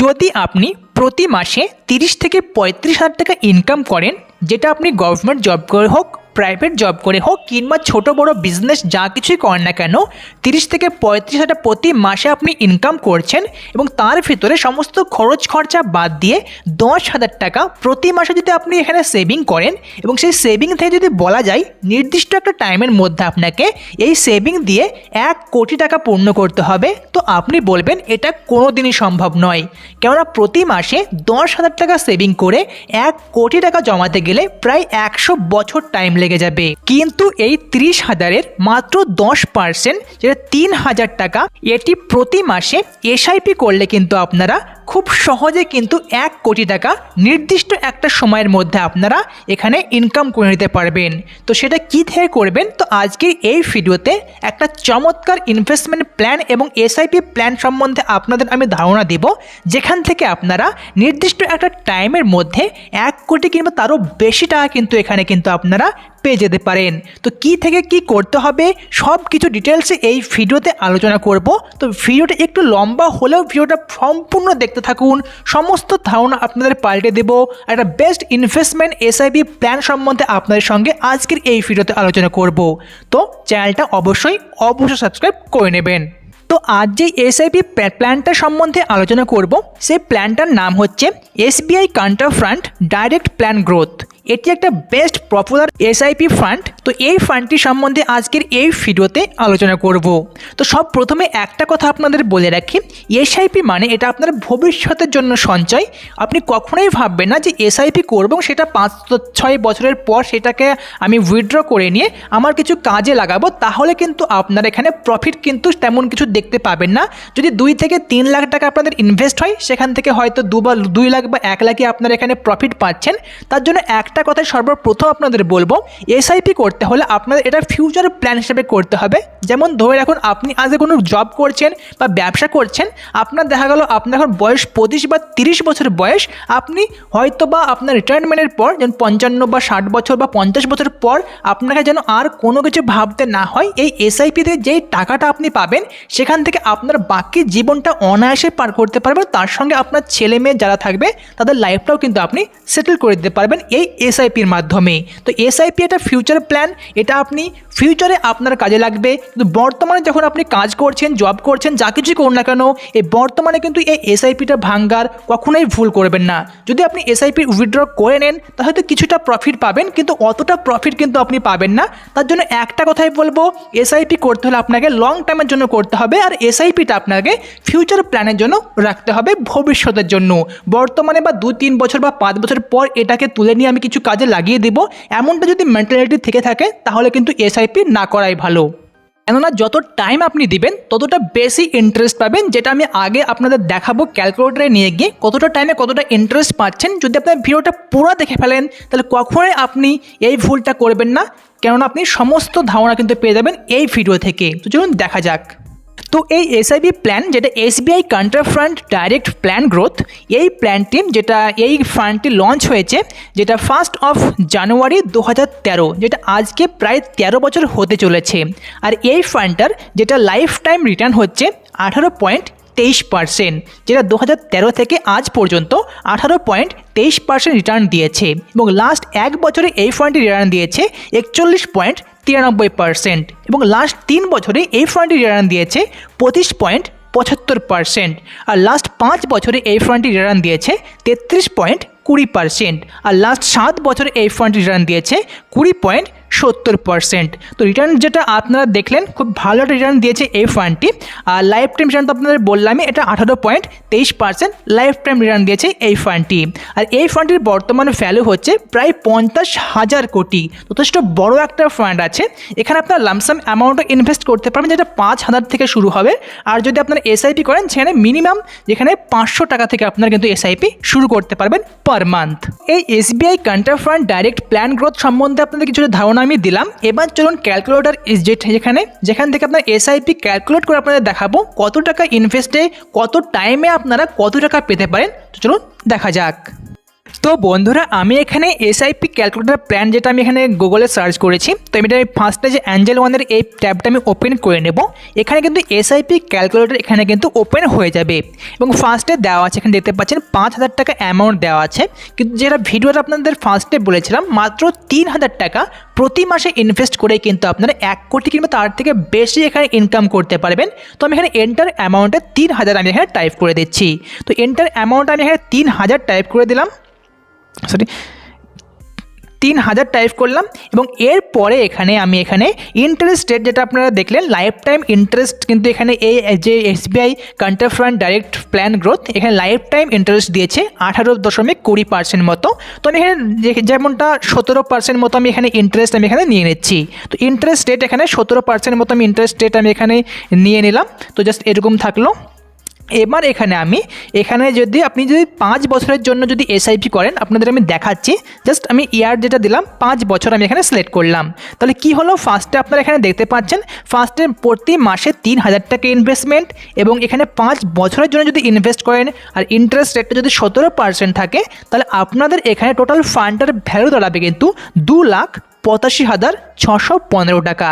যদি আপনি প্রতি মাসে তিরিশ থেকে পঁয়ত্রিশ হাজার টাকা ইনকাম করেন, যেটা আপনি গভর্নমেন্ট জব করে হোক প্রাইভেট জব করে হোক কিংবা ছোট বড় বিজনেস যা কিছুই করেন না কেন, তিরিশ থেকে পঁয়ত্রিশ হাজার প্রতি মাসে আপনি ইনকাম করছেন এবং তার ভিতরে সমস্ত খরচ খরচা বাদ দিয়ে দশ হাজার টাকা প্রতি মাসে যদি আপনি এখানে সেভিং করেন এবং সেই সেভিং থেকে যদি বলা যায়, নির্দিষ্ট একটা টাইমের মধ্যে আপনাকে এই সেভিং দিয়ে এক কোটি টাকা পূর্ণ করতে হবে। তো আপনি বলবেন, এটা কোনো দিনই সম্ভব নয়। কেননা প্রতি মাসে দশ হাজার টাকা সেভিং করে এক কোটি টাকা জমাতে গেলে প্রায় একশো বছর টাইম লেগে যাবে। কিন্তু এই ত্রিশ হাজারের মাত্র দশ পার্সেন্ট, যেটা তিন হাজার টাকা, এটি প্রতি মাসে এসআইপি করলে কিন্তু আপনারা খুব সহজে কিন্তু এক কোটি টাকা নির্দিষ্ট একটা সময়ের মধ্যে আপনারা এখানে ইনকাম করে নিতে পারবেন। তো সেটা কী থেকে করবেন? তো আজকের এই ভিডিওতে একটা চমৎকার ইনভেস্টমেন্ট প্ল্যান এবং এসআইপি প্ল্যান সম্বন্ধে আপনাদের আমি ধারণা দেব, যেখান থেকে আপনারা নির্দিষ্ট একটা টাইমের মধ্যে এক কোটি কিংবা তারও বেশি টাকা কিন্তু এখানে কিন্তু আপনারা পেয়ে যেতে পারেন। তো কি থেকে কি করতে হবে, সব কিছু ডিটেলসে এই ভিডিওতে আলোচনা করব। তো ভিডিওটা একটু লম্বা হলেও ভিডিওটা সম্পূর্ণ দেখতে থাকুন। সমস্ত ধারণা আপনাদের পাল্টে দেব। একটা বেস্ট ইনভেস্টমেন্ট এসআইবি প্ল্যান সম্বন্ধে আপনাদের সঙ্গে আজকের এই ভিডিওতে আলোচনা করব। তো চ্যানেলটা অবশ্যই অবশ্যই সাবস্ক্রাইব করে নেবেন। তো আজ যে এসআইপি প্ল্যানটা সম্বন্ধে আলোচনা করব, সেই প্ল্যানটার নাম হচ্ছে SBI contra fund direct plan growth এটি একটা বেস্ট পপুলার এসআইপি ফান্ড তো এই ফান্ডটি সম্বন্ধে আজকের এই ভিডিওতে আলোচনা করব। তো সব প্রথমে একটা কথা আপনাদের বলে রাখি এসআইপি মানে এটা আপনার ভবিষ্যতের জন্য সঞ্চয়। আপনি কখনোই ভাববেন না যে এসআইপি করব, সেটা পাঁচ ছয় বছরের পর সেটাকে আমি উইথড্র করে নিয়ে আমার কিছু কাজে লাগাবো, তাহলে কিন্তু আপনার এখানে প্রফিট কিন্তু তেমন কিছু দেখতে পাবেন না। যদি দুই থেকে তিন লাখ টাকা আপনাদের ইনভেস্ট হয়, সেখান থেকে হয়তো দু বা দুই লাখ বা এক লাখই আপনার এখানে প্রফিট পাচ্ছেন। তার জন্য একটা কথাই সর্বপ্রথম আপনাদের বলব এসআইপি করতে হলে আপনাদের এটা ফিউচার প্ল্যান হিসেবে করতে হবে। যেমন ধরে রাখুন, আপনি আজকে কোনো জব করছেন বা ব্যবসা করছেন, আপনার দেখা গেল আপনার এখন বয়স পঁচিশ বা তিরিশ বছর বয়স, আপনি হয়তো বা আপনার রিটায়ারমেন্টের পর যেমন পঞ্চান্ন বা ষাট বছর বা পঞ্চাশ বছর পর আপনাকে যেন আর কোনো কিছু ভাবতে না হয়, এই এসআইপিতে যেই টাকাটা আপনি পাবেন, সেখান থেকে আপনার বাকি জীবনটা অনায়াসে পার করতে পারবেন, তার সঙ্গে আপনার ছেলে মেয়ে যারা থাকবে, তাদের লাইফটাও কিন্তু আপনি সেটেল করে দিতে পারবেন, এই এসআইপির মাধ্যমে। তো এসআইপি একটা ফিউচার প্ল্যান এটা আপনি ফিউচারে আপনার কাজে লাগবে। কিন্তু বর্তমানে যখন আপনি কাজ করছেন জব করছেন, যা কিছুই করুন না কেন, এই বর্তমানে কিন্তু এই এসআইপিটা ভাঙ্গার কখনোই ভুল করবেন না। যদি আপনি এসআইপি উইথড্র করে নেন, তাহলে হয়তো কিছুটা প্রফিট পাবেন, কিন্তু অতটা প্রফিট কিন্তু আপনি পাবেন না। তার জন্য একটা কথাই বলব এসআইপি করতে হলে আপনাকে লং টাইমের জন্য করতে হবে, আর এসআইপিটা আপনাকে ফিউচার প্ল্যানের জন্য রাখতে হবে ভবিষ্যতের জন্য। বর্তমানে বা দু তিন বছর বা পাঁচ বছর পর এটাকে তুলে নিয়ে আমি কিছু কাজে লাগিয়ে দেব, এমনটা যদি মেন্টালিটি থেকে থাকে, তাহলে কিন্তু এসআইপি না করাই ভালো। কেননা যত টাইম আপনি দিবেন, ততটা বেশি ইন্টারেস্ট পাবেন, যেটা আমি আগে আপনাদের দেখাবো ক্যালকুলেটারে নিয়ে গিয়ে কতটা টাইমে কতটা ইন্টারেস্ট পাচ্ছেন। যদি আপনার ভিডিওটা পুরো দেখে ফেলেন, তাহলে কখনোই আপনি এই ভুলটা করবেন না। কেননা আপনি সমস্ত ধারণা কিন্তু পেয়ে যাবেন এই ভিডিও থেকে। তো চলুন দেখা যাক। তো এই এসআইবি প্ল্যান যেটা SBI contra fund direct plan growth এই প্ল্যানটি যেটা, এই ফান্ডটি লঞ্চ হয়েছে, যেটা ফার্স্ট অফ জানুয়ারি দু হাজার তেরো, যেটা আজকে প্রায় তেরো বছর হতে চলেছে। আর এই ফান্ডটার যেটা লাইফ টাইম রিটার্ন হচ্ছে আঠারো পয়েন্ট তেইশ পার্সেন্ট যেটা দু হাজার তেরো থেকে আজ পর্যন্ত আঠারো পয়েন্ট তেইশ পার্সেন্ট রিটার্ন দিয়েছে। এবং লাস্ট এক বছরে এই ফান্ডটি রিটার্ন দিয়েছে একচল্লিশ পয়েন্ট তিরানব্বই পার্সেন্ট এবং লাস্ট তিন বছরে এই ফান্ডটি রিটার্ন দিয়েছে পঁচিশ পয়েন্ট পঁচাত্তর পার্সেন্ট আর লাস্ট পাঁচ বছরে এই ফান্ডটি রিটার্ন দিয়েছে তেত্রিশ পয়েন্ট কুড়ি পার্সেন্ট আর লাস্ট সাত বছরে এই ফান্ডটি রিটার্ন দিয়েছে কুড়ি পয়েন্ট সত্তর পার্সেন্ট তো রিটার্ন যেটা আপনারা দেখলেন, খুব ভালো একটা রিটার্ন দিয়েছে এই ফান্ডটি আর লাইফ টাইম রিটার্ন তো আপনাদের বললামই, এটা আঠারো পয়েন্ট তেইশ পার্সেন্ট লাইফ টাইম রিটার্ন দিয়েছে এই ফান্ডটি আর এই ফান্ডটির বর্তমান ভ্যালু হচ্ছে প্রায় পঞ্চাশ হাজার কোটি। যথেষ্ট বড় একটা ফান্ড আছে। এখানে আপনার লামসাম অ্যামাউন্টও ইনভেস্ট করতে পারবেন, যেটা পাঁচ হাজার থেকে শুরু হবে। আর যদি আপনার এসআইপি করেন, সেখানে মিনিমাম যেখানে পাঁচশো টাকা থেকে আপনারা কিন্তু এসআইপি শুরু করতে পারবেন পার মান্থ এই SBI contra fund direct plan growth সম্বন্ধে আপনাদের কিছুটা ধারণা আমি দিলাম। এবার চলুন ক্যালকুলেটর যেখানে, যেখান থেকে আপনার এসআইপি ক্যালকুলেট করে আপনাদের দেখাবো, কত টাকা ইনভেস্টে কত টাইমে আপনারা কত টাকা পেতে পারেন। তো চলুন দেখা যাক। তো বন্ধুরা, আমি এখানে এসআইপি ক্যালকুলেটার প্ল্যান যেটা আমি এখানে গুগলে সার্চ করেছি, তো আমি ফার্স্টে যে অ্যাঞ্জেল ওয়ানের এই ট্যাবটা আমি ওপেন করে নেব। এখানে কিন্তু এসআইপি ক্যালকুলেটার এখানে কিন্তু ওপেন হয়ে যাবে। এবং ফার্স্টে দেওয়া আছে, এখানে দেখতে পাচ্ছেন পাঁচ হাজার টাকা অ্যামাউন্ট দেওয়া আছে। কিন্তু যেটা ভিডিওটা আপনাদের ফার্স্টে বলেছিলাম, মাত্র তিন হাজার টাকা প্রতি মাসে ইনভেস্ট করে কিন্তু আপনারা এক কোটি কিংবা তার থেকে বেশি এখানে ইনকাম করতে পারবেন। তো আমি এখানে এন্টার অ্যামাউন্টে তিন হাজার আমি এখানে টাইপ করে দিচ্ছি। তো এন্টার অ্যামাউন্ট আমি এখানে তিন হাজার টাইপ করে দিলাম। সরি তিন হাজার টাইপ করলাম এবং এরপরে এখানে আমি এখানে ইন্টারেস্ট রেট যেটা আপনারা দেখলেন লাইফ টাইম ইন্টারেস্ট কিন্তু এখানে এই যে SBI contra fund direct plan growth এখানে লাইফ টাইম ইন্টারেস্ট দিয়েছে আঠারো দশমিক কুড়ি পার্সেন্ট মতো। তো আমি এখানে যেমনটা সতেরো পার্সেন্ট মতো আমি এখানে ইন্টারেস্ট আমি এখানে নিয়ে নিচ্ছি। তো ইন্টারেস্ট রেট এখানে সতেরো পার্সেন্ট মতো আমি ইন্টারেস্ট রেট আমি এখানে নিয়ে নিলাম। তো জাস্ট এরকম থাকল। এবার এখানে আমি, এখানে যদি আপনি যদি পাঁচ বছরের জন্য যদি এসআইপি করেন, আপনাদের আমি দেখাচ্ছি জাস্ট আমি ইয়ার যেটা দিলাম, পাঁচ বছর আমি এখানে সিলেক্ট করলাম। তাহলে কি হলো? ফার্স্টে আপনারা এখানে দেখতে পাচ্ছেন ফার্স্টে প্রতি মাসে তিন হাজার টাকা ইনভেস্টমেন্ট এবং এখানে পাঁচ বছরের জন্য যদি ইনভেস্ট করেন, আর ইন্টারেস্ট রেটটা যদি সতেরো পার্সেন্ট থাকে, তাহলে আপনাদের এখানে টোটাল ফান্ডের ভ্যালু দাঁড়াবে কিন্তু দু লাখ পঁচাশি হাজার ছশো পনেরো টাকা।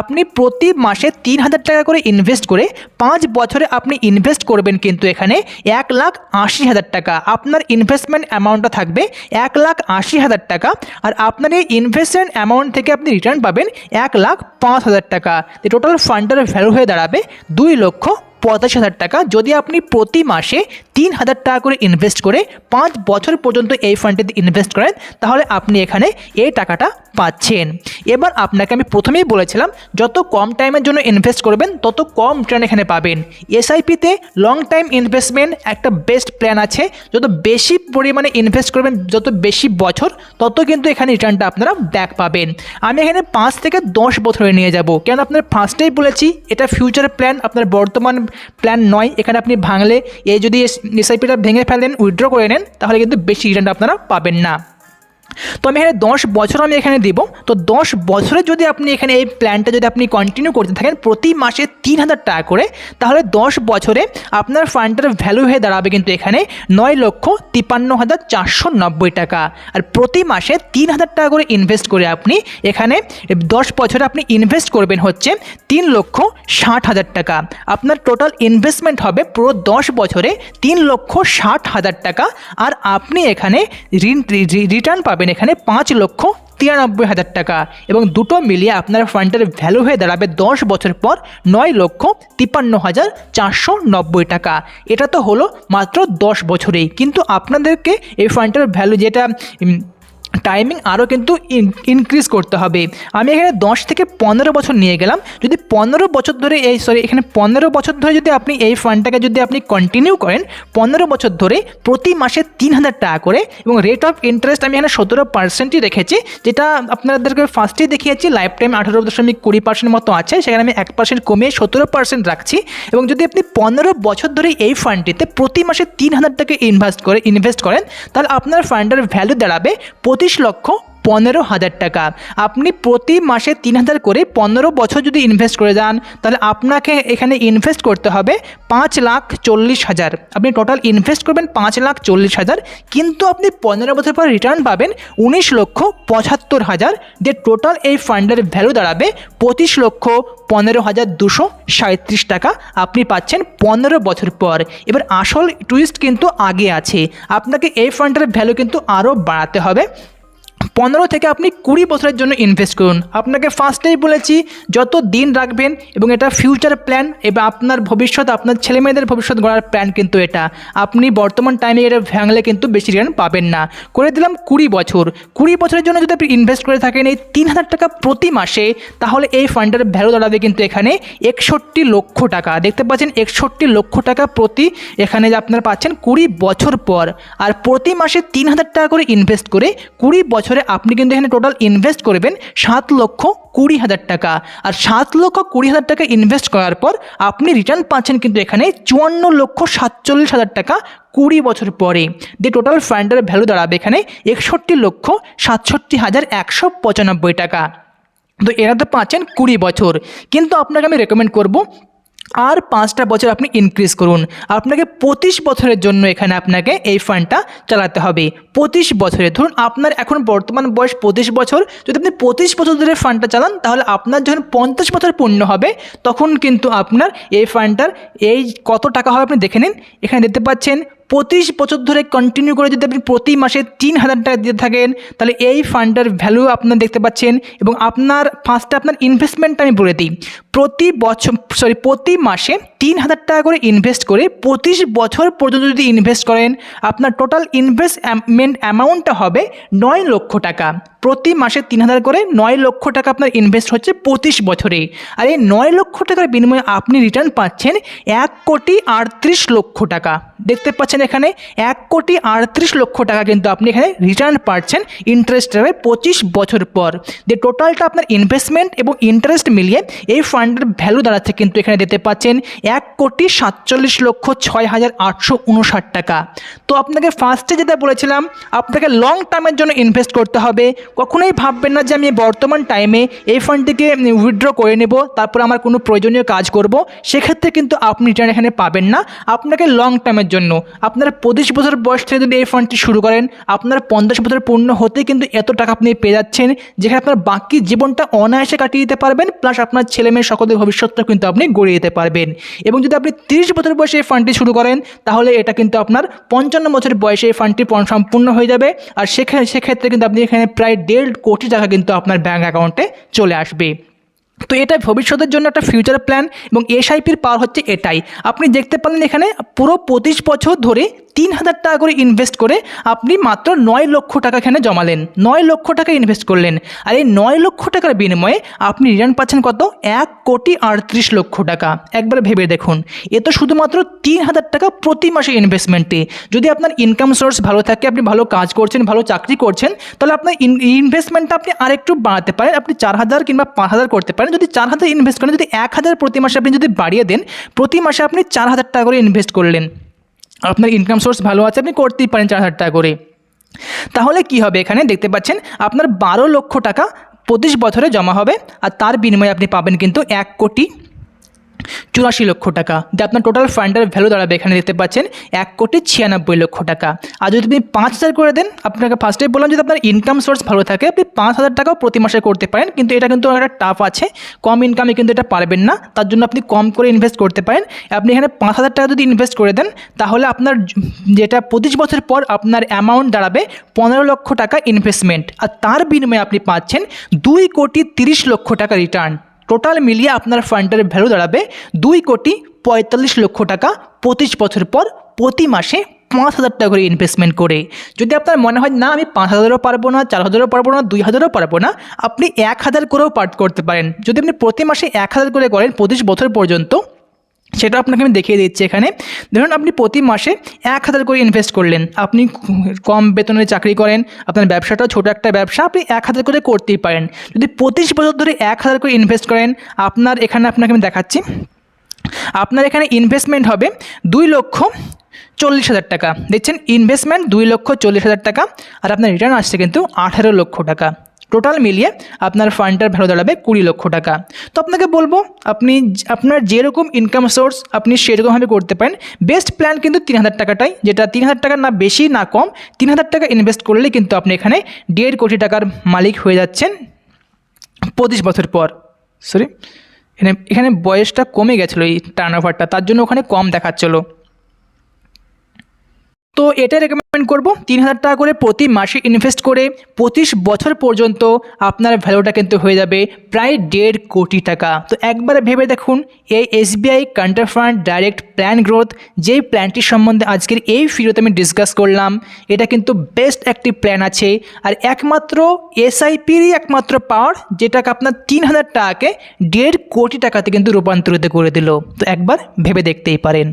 আপনি প্রতি মাসে তিন হাজার টাকা করে ইনভেস্ট করে পাঁচ বছরে আপনি ইনভেস্ট করবেন কিন্তু এখানে এক লাখ আশি হাজার টাকা। আপনার ইনভেস্টমেন্ট অ্যামাউন্টটা থাকবে এক লাখ আশি হাজার টাকা আর আপনার এই ইনভেস্টমেন্ট অ্যামাউন্ট থেকে আপনি রিটার্ন পাবেন এক লাখ পাঁচ হাজার টাকা। টোটাল ফান্ডের ভ্যালু হয়ে দাঁড়াবে দুই লক্ষ পঁচাশি হাজার টাকা। যদি আপনি প্রতি মাসে তিন হাজার টাকা করে ইনভেস্ট করে পাঁচ বছর পর্যন্ত এই ফান্ডটিতে ইনভেস্ট করেন, তাহলে আপনি এখানে এই টাকাটা পাচ্ছেন। এবার আপনাকে আমি প্রথমেই বলেছিলাম, যত কম টাইমের জন্য ইনভেস্ট করবেন, তত কম রিটার্ন এখানে পাবেন। এসআইপিতে লং টাইম ইনভেস্টমেন্ট একটা বেস্ট প্ল্যান আছে। যত বেশি পরিমাণে ইনভেস্ট করবেন, যত বেশি বছর, তত কিন্তু এখানে রিটার্নটা আপনারা ব্যাক পাবেন। আমি এখানে পাঁচ থেকে দশ বছরে নিয়ে যাব। কেন আপনার ফার্স্টেই বলেছি, এটা ফিউচার প্ল্যান আপনার বর্তমান প্ল্যান নয়। এখানে আপনি ভাঙলে এই যদি এসআইপিটা ভেঙে ফেলেন উইথড্র করে নেন, তাহলে কিন্তু বেশি রিটার্নটা আপনারা পাবেন না। তো আমি এখানে দশ বছর আমি এখানে দিব। তো দশ বছরে যদি আপনি এখানে এই প্ল্যানটা যদি আপনি কন্টিনিউ করতে থাকেন প্রতি মাসে তিন হাজার টাকা করে, তাহলে দশ বছরে আপনার ফান্ডটার ভ্যালু হয়ে দাঁড়াবে কিন্তু এখানে নয় লক্ষ তিপান্ন হাজার চারশো নব্বই টাকা। আর প্রতি মাসে তিন হাজার টাকা করে ইনভেস্ট করে আপনি এখানে দশ বছরে আপনি ইনভেস্ট করবেন হচ্ছে তিন লক্ষ ষাট হাজার টাকা। আপনার টোটাল ইনভেস্টমেন্ট হবে পুরো দশ বছরে তিন লক্ষ ষাট হাজার টাকা। আর আপনি এখানে রিটার্ন পাবেন এখানে পাঁচ লক্ষ তিরানব্বই হাজার টাকা এবং দুটো মিলিয়ে আপনার ফান্ডের ভ্যালু হয়ে দাঁড়াবে দশ বছর পর নয় লক্ষ তিপ্পান্ন হাজার চারশো নব্বই টাকা। এটা তো হলো মাত্র দশ বছরেই। কিন্তু আপনাদেরকে এই ফান্ডের ভ্যালু যেটা টাইমিং আরও কিন্তু ইনক্রিজ করতে হবে। আমি এখানে দশ থেকে পনেরো বছর নিয়ে গেলাম। যদি পনেরো বছর ধরে এই সরি এখানে পনেরো বছর ধরে যদি আপনি এই ফান্ডটাকে যদি আপনি কন্টিনিউ করেন, পনেরো বছর ধরে প্রতি মাসে তিন হাজার টাকা করে এবং রেট অফ ইন্টারেস্ট আমি এখানে সতেরো পার্সেন্টই রেখেছি, যেটা আপনাদেরকে ফার্স্টেই দেখিয়েছি লাইফ টাইম আঠারো দশমিক কুড়ি পার্সেন্ট মতো আছে, সেখানে আমি এক পার্সেন্ট কমিয়ে সতেরো পার্সেন্ট রাখছি। এবং যদি আপনি পনেরো বছর ধরে এই ফান্ডটিতে প্রতি মাসে তিন হাজার টাকা ইনভেস্ট করে ইনভেস্ট করেন, তাহলে আপনার ফান্ডের ভ্যালু দাঁড়াবে পঁচিশ লক্ষ পনেরো হাজার টাকা। আপনি প্রতি মাসে তিন হাজার করে পনেরো বছর যদি ইনভেস্ট করে যান, তাহলে আপনাকে এখানে ইনভেস্ট করতে হবে পাঁচ লাখ চল্লিশ হাজার। আপনি টোটাল ইনভেস্ট করবেন পাঁচ লাখ চল্লিশ হাজার, কিন্তু আপনি পনেরো বছর পর রিটার্ন পাবেন উনিশ লক্ষ পঁচাত্তর হাজার, যে টোটাল এই ফান্ডের ভ্যালু দাঁড়াবে পঁচিশ লক্ষ পনেরো হাজার দুশো সাঁত্রিশ টাকা। আপনি পাচ্ছেন পনেরো বছর পর। এবার আসল টুইস্ট কিন্তু আগে আছে। আপনাকে এই ফান্ডের ভ্যালু কিন্তু আরও বাড়াতে হবে। পনেরো থেকে আপনি কুড়ি বছরের জন্য ইনভেস্ট করুন। আপনাকে ফার্স্টেই বলেছি, যত দিন রাখবেন এবং এটা ফিউচার প্ল্যান এবং আপনার ভবিষ্যৎ, আপনার ছেলেমেয়েদের ভবিষ্যৎ গড়ার প্ল্যান কিন্তু এটা। আপনি বর্তমান টাইমে এটা ভাঙলে কিন্তু বেশি রিটার্ন পাবেন না। করে দিলাম কুড়ি বছর। কুড়ি বছরের জন্য যদি আপনি ইনভেস্ট করে থাকেন এই তিন হাজার টাকা প্রতি মাসে, তাহলে এই ফান্ডের ভ্যালু দাঁড়াবে কিন্তু এখানে একষট্টি লক্ষ টাকা। দেখতে পাচ্ছেন, একষট্টি লক্ষ টাকা প্রতি এখানে যে আপনারা পাচ্ছেন কুড়ি বছর পর। আর প্রতি মাসে তিন হাজার টাকা করে ইনভেস্ট করে কুড়ি বছরে আপনি কিন্তু এখানে টোটাল ইনভেস্ট করবেন সাত লক্ষ কুড়ি হাজার টাকা। আর সাত লক্ষ কুড়ি হাজার টাকা ইনভেস্ট করার পর আপনি রিটার্ন পাচ্ছেন কিন্তু এখানে চুয়ান্ন লক্ষ সাতচল্লিশ হাজার টাকা কুড়ি বছর পরে। দিয়ে টোটাল ফান্ডের ভ্যালু দাঁড়াবে এখানে একষট্টি লক্ষ সাতষট্টি হাজার একশো পঁচানব্বই টাকা। তো এরা তো পাচ্ছেন কুড়ি বছর। কিন্তু আপনাকে আমি রেকমেন্ড করব, আর পাঁচটা বছর আপনি ইনক্রিজ করুন। আপনাকে পঁচিশ বছরের জন্য এখানে আপনাকে এই ফান্ডটা চালাতে হবে। পঁচিশ বছরে। ধরুন আপনার এখন বর্তমান বয়স পঁচিশ বছর, যদি আপনি পঁচিশ বছর ধরে ফান্ডটা চালান, তাহলে আপনার যখন পঞ্চাশ বছর পূর্ণ হবে, তখন কিন্তু আপনার এই ফান্ডটার এই কত টাকা হবে আপনি দেখে নিন। এখানে দেখতে পাচ্ছেন, পঁচিশ বছর ধরে কন্টিনিউ করে যদি আপনি প্রতি মাসে তিন হাজার টাকা দিতে থাকেন, তাহলে এই ফান্ডটার ভ্যালু আপনার দেখতে পাচ্ছেন এবং আপনার ফার্স্টে আপনার ইনভেস্টমেন্টটা আমি বলে দিই। প্রতি বছর সরি প্রতি মাসে তিন হাজার টাকা করে ইনভেস্ট করে পঁচিশ বছর পর্যন্ত যদি ইনভেস্ট করেন, আপনার টোটাল ইনভেস্টমেন্ট অ্যামাউন্টটা হবে নয় লক্ষ টাকা। প্রতি মাসে তিন হাজার করে নয় লক্ষ টাকা আপনার ইনভেস্ট হচ্ছে পঁচিশ বছরে। আর এই নয় লক্ষ টাকার বিনিময়ে আপনি রিটার্ন পাচ্ছেন এক কোটি আটত্রিশ লক্ষ টাকা। দেখতে পাচ্ছেন এখানে এক কোটি আটত্রিশ লক্ষ টাকা কিন্তু আপনি এখানে রিটার্ন পাচ্ছেন ইন্টারেস্ট হবে পঁচিশ বছর পর। যে টোটালটা আপনার ইনভেস্টমেন্ট এবং ইন্টারেস্ট মিলিয়ে এই ফান্ডের ভ্যালু দাঁড়াচ্ছে কিন্তু এখানে দেখতে পাচ্ছেন এক কোটি সাতচল্লিশ লক্ষ ছয় হাজার আটশো উনষাট টাকা। তো আপনাকে ফার্স্টে যেটা বলেছিলাম, আপনাকে লং টার্মের জন্য ইনভেস্ট করতে হবে। কখনোই ভাববেন না যে আমি বর্তমান টাইমে এই ফান্ডটিকে উইথড্র করে নেব, তারপর আমার কোনো প্রয়োজনীয় কাজ করব। সেক্ষেত্রে কিন্তু আপনি রিটার্ন এখানে পাবেন না। আপনাকে লং টার্মের জন্য, আপনার পঁচিশ বছর বয়স থেকে যদি এই ফান্ডটি শুরু করেন, আপনার পঞ্চাশ বছর পূর্ণ হতে কিন্তু এত টাকা আপনি পেয়ে যাচ্ছেন, যেখানে আপনার বাকি জীবনটা অনায়াসে কাটিয়ে দিতে পারবেন প্লাস আপনার ছেলে মেয়ে সকলের ভবিষ্যৎটা কিন্তু আপনি গড়িয়ে দিতে পারবেন। এবং যদি আপনি তিরিশ বছর বয়সে এই ফান্ডটি শুরু করেন, তাহলে এটা কিন্তু আপনার পঞ্চান্ন বছর বয়সে এই ফান্ডটি সম্পূর্ণ হয়ে যাবে। আর সেখানে সেক্ষেত্রে কিন্তু আপনি এখানে প্রায় দেড় কোটি টাকা কিন্তু আপনার ব্যাঙ্ক অ্যাকাউন্টে চলে আসবে। তো এটা ভবিষ্যতের জন্য একটা ফিউচার প্ল্যান এবং এসআইপির পাওয়ার হচ্ছে এটাই। আপনি দেখতে পারলেন এখানে পুরো পঁচিশ বছর ধরে তিন হাজার টাকা করে ইনভেস্ট করে আপনি মাত্র নয় লক্ষ টাকা এখানে জমালেন। নয় লক্ষ টাকা ইনভেস্ট করলেন। আর এই নয় লক্ষ টাকার বিনিময়ে আপনি রিটার্ন পাচ্ছেন কত? এক কোটি আটত্রিশ লক্ষ টাকা। একবার ভেবে দেখুন। এ তো শুধুমাত্র তিন হাজার টাকা প্রতি মাসে ইনভেস্টমেন্টে যদি আপনার ইনকাম সোর্স ভালো থাকে, আপনি ভালো কাজ করছেন, ভালো চাকরি করছেন, তাহলে আপনার ইনভেস্টমেন্টটা আপনি আরেকটু বাড়াতে পারেন। আপনি চার হাজার কিংবা পাঁচ হাজার করতে পারেন। যদি চার হাজার ইনভেস্ট করেন, যদি এক হাজার প্রতি মাসে আপনি যদি বাড়িয়ে দেন, প্রতি মাসে আপনি চার হাজার টাকা করে ইনভেস্ট করলেন। আপনার ইনকাম সোর্স ভালো আছে, আপনি করতেই পারেন চার হাজার টাকা করে। তাহলে কি হবে এখানে? দেখতে পাচ্ছেন, আপনার বারো লক্ষ টাকা পঁচিশ বছরে জমা হবে, আর তার বিনিময়ে আপনি পাবেন কিন্তু এক কোটি চুরাশি লক্ষ টাকা। যে আপনার টোটাল ফান্ডের ভ্যালু দাঁড়াবে এখানে দেখতে পাচ্ছেন, এক কোটি ছিয়ানব্বই লক্ষ টাকা। আর যদি আপনি পাঁচ হাজার করে দেন, আপনাকে ফার্স্টে বললাম যদি আপনার ইনকাম সোর্স ভালো থাকে, আপনি পাঁচ হাজার টাকাও প্রতি মাসে করতে পারেন, কিন্তু এটা কিন্তু একটা টাফ আছে। কম ইনকামে কিন্তু এটা পারবেন না, তার জন্য আপনি কম করে ইনভেস্ট করতে পারেন। আপনি এখানে পাঁচ হাজার টাকা যদি ইনভেস্ট করে দেন, তাহলে আপনার যেটা পঁচিশ বছর পর আপনার অ্যামাউন্ট দাঁড়াবে পনেরো লক্ষ টাকা ইনভেস্টমেন্ট আর তার বিনিময়ে আপনি পাচ্ছেন দুই কোটি তিরিশ লক্ষ টাকা রিটার্ন টোটাল মিলিয়ে আপনার ফান্ডের ভ্যালু দাঁড়াবে দুই কোটি পঁয়তাল্লিশ লক্ষ টাকা পঁচিশ বছর পর প্রতি মাসে পাঁচ হাজার টাকা করে ইনভেস্টমেন্ট করে। যদি আপনার মনে হয়, না, আমি পাঁচ হাজারও পারব না, চার হাজারও পারব না, দুই হাজারও পারব না, আপনি এক হাজার করেও পার্ট করতে পারেন। যদি আপনি প্রতি মাসে এক হাজার করে করেন পঁচিশ বছর পর্যন্ত সেটা আপনাকে আমি দেখিয়ে দিচ্ছি এখানে। ধরুন আপনি প্রতি মাসে এক হাজার করে ইনভেস্ট করলেন। আপনি কম বেতনে চাকরি করেন, আপনার ব্যবসাটাও ছোটো একটা ব্যবসা, আপনি এক হাজার করে করতেই পারেন। যদি পঁচিশ বছর ধরে এক হাজার করে ইনভেস্ট করেন, আপনার এখানে আপনাকে আমি দেখাচ্ছি। আপনার এখানে ইনভেস্টমেন্ট হবে দুই লক্ষ চল্লিশ হাজার টাকা। দেখছেন ইনভেস্টমেন্ট দুই লক্ষ চল্লিশ হাজার টাকা, আর আপনার রিটার্ন আসছে কিন্তু আঠেরো লক্ষ টাকা। টোটাল মিলিয়ে আপনার ফান্ডটার ভ্যালু দাঁড়াবে কুড়ি লক্ষ টাকা। তো আপনাকে বলব, আপনি আপনার যেরকম ইনকাম সোর্স আপনি সেরকমভাবে করতে পারেন। বেস্ট প্ল্যান কিন্তু তিন হাজার টাকাটাই। যেটা তিন হাজার টাকা না বেশি, না কম, তিন হাজার টাকা ইনভেস্ট করলে কিন্তু আপনি এখানে দেড় কোটি টাকার মালিক হয়ে যাচ্ছেন পঁচিশ বছর পর। সরি এখানে এখানে বয়সটা কমে গেছিল এই টার্ন ওভারটা তার জন্য ওখানে কম দেখাচ্ছিলো। তো এটা রেকমেন্ড করব। তিন হাজার টাকা করে প্রতি মাসে ইনভেস্ট করে পঁচিশ বছর পর্যন্ত আপনার ভ্যালুটা কিন্তু হয়ে যাবে প্রায় দেড় কোটি টাকা। তো একবারে ভেবে দেখুন, এই SBI contra fund direct plan growth যেই প্ল্যানটির সম্বন্ধে আজকের এই ভিডিওতে আমি ডিসকাস করলাম, এটা কিন্তু বেস্ট একটি প্ল্যান আছে। আর একমাত্র এসআইপিরই একমাত্র পাওয়ার যেটাকে আপনার তিন হাজার টাকাকে দেড় কোটি টাকাতে কিন্তু রূপান্তরিত করে দিল। তো একবার ভেবে দেখতেই পারেন।